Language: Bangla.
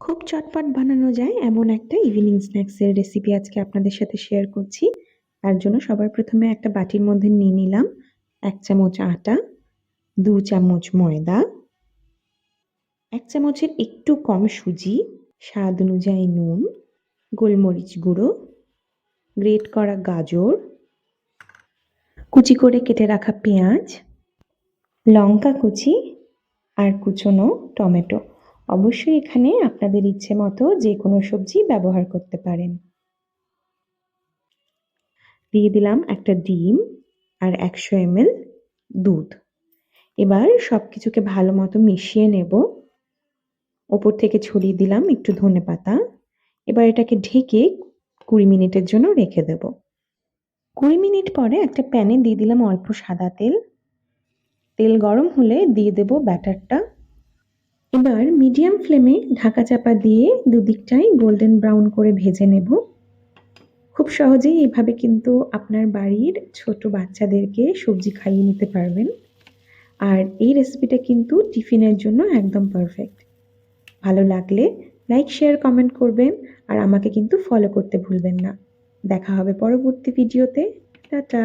খুব চটপট বানানো যায় এমন একটা ইভিনিং স্ন্যাক্সের রেসিপি আজকে আপনাদের সাথে শেয়ার করছি। তার জন্য সবার প্রথমে একটা বাটির মধ্যে নিয়ে নিলাম এক চামচ আটা, দু চামচ ময়দা, এক চামচের একটু কম সুজি, স্বাদ অনুযায়ী নুন, গোলমরিচ গুঁড়ো গ্রেট করা গাজর, কুচি করে কেটে রাখা পেঁয়াজ, লঙ্কা কুচি আর কুচনো টমেটো। অবশ্যই এখানে আপনাদের ইচ্ছে মতো যে কোনো সবজি ব্যবহার করতে পারেন। দিয়ে দিলাম একটা ডিম আর একশো এমএল দুধ। এবার সব কিছুকে ভালো মতো মিশিয়ে নেব। ওপর থেকে ছড়িয়ে দিলাম একটু ধনে পাতা। এবার এটাকে ঢেকে কুড়ি মিনিটের জন্য রেখে দেব। কুড়ি মিনিট পরে একটা প্যানে দিয়ে দিলাম অল্প সাদা তেল। তেল গরম হলে দিয়ে দেব ব্যাটারটা। এবার মিডিয়াম ফ্লেমে ঢাকা চাপা দিয়ে দুদিকটাই গোল্ডেন ব্রাউন করে ভেজে নেব। খুব সহজেই এভাবে কিন্তু আপনার বাড়ির ছোট বাচ্চাদেরকে সবজি খাইয়ে নিতে পারবেন। আর এই রেসিপিটা কিন্তু টিফিনের জন্য একদম পারফেক্ট ভালো লাগলে লাইক শেয়ার কমেন্ট করবেন আর আমাকে কিন্তু ফলো করতে ভুলবেন না। দেখা হবে পরবর্তী ভিডিওতে টাটা!